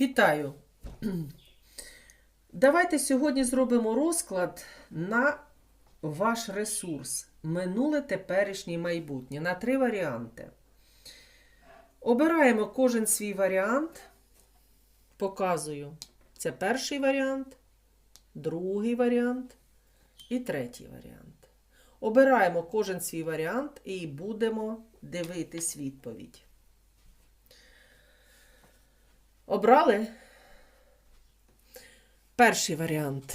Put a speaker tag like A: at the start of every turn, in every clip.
A: Вітаю! Давайте сьогодні зробимо розклад на ваш ресурс минуле, теперішнє майбутнє на три варіанти. Обираємо кожен свій варіант. Показую. Це перший варіант, другий варіант і третій варіант. Обираємо кожен свій варіант і будемо дивитись відповідь. Обрали? Перший варіант.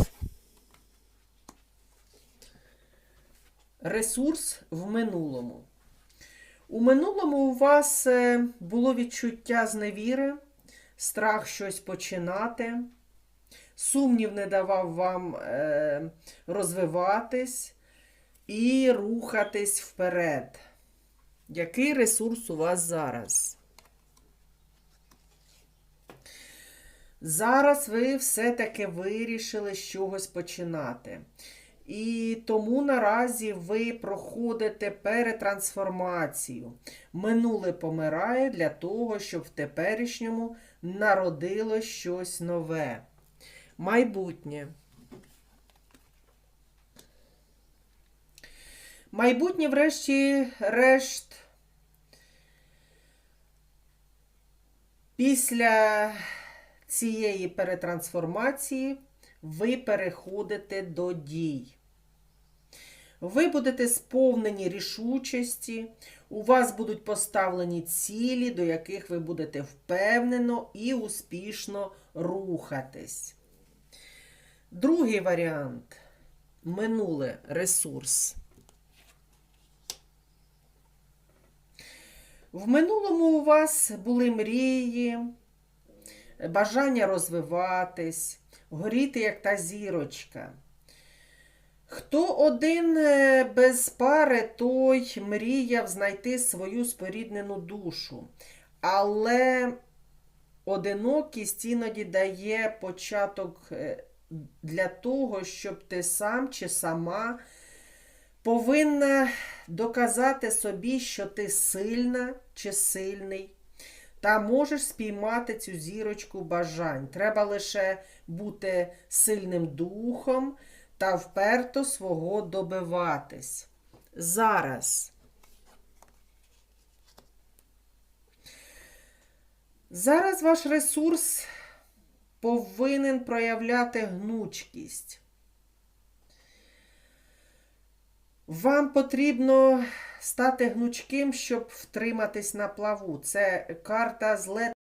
A: Ресурс в минулому. У минулому у вас е, було відчуття зневіри, страх щось починати, сумнів не давав вам е, розвиватись і рухатись вперед. Який ресурс у вас зараз? Зараз ви все-таки вирішили з чогось починати. І тому наразі ви проходите перетрансформацію. Минуле помирає для того, щоб в теперішньому народило щось нове. Майбутнє. Майбутнє, врешті-решт, після цієї перетрансформації ви переходите до дій. Ви будете сповнені рішучості, у вас будуть поставлені цілі, до яких ви будете впевнено і успішно рухатись. Другий варіант минуле ресурс. В минулому у вас були мрії, бажання розвиватись, горіти, як та зірочка. Хто один е, без пари, той мріяв знайти свою споріднену душу. Але одинокість іноді дає початок е, для того, щоб ти сам чи сама повинна доказати собі, що ти сильна чи сильний. Та можеш спіймати цю зірочку бажань. Треба лише бути сильним духом та вперто свого добиватись. Зараз. Зараз ваш ресурс повинен проявляти гнучкість. Вам потрібно стати гнучким, щоб втриматись на плаву. Це карта зле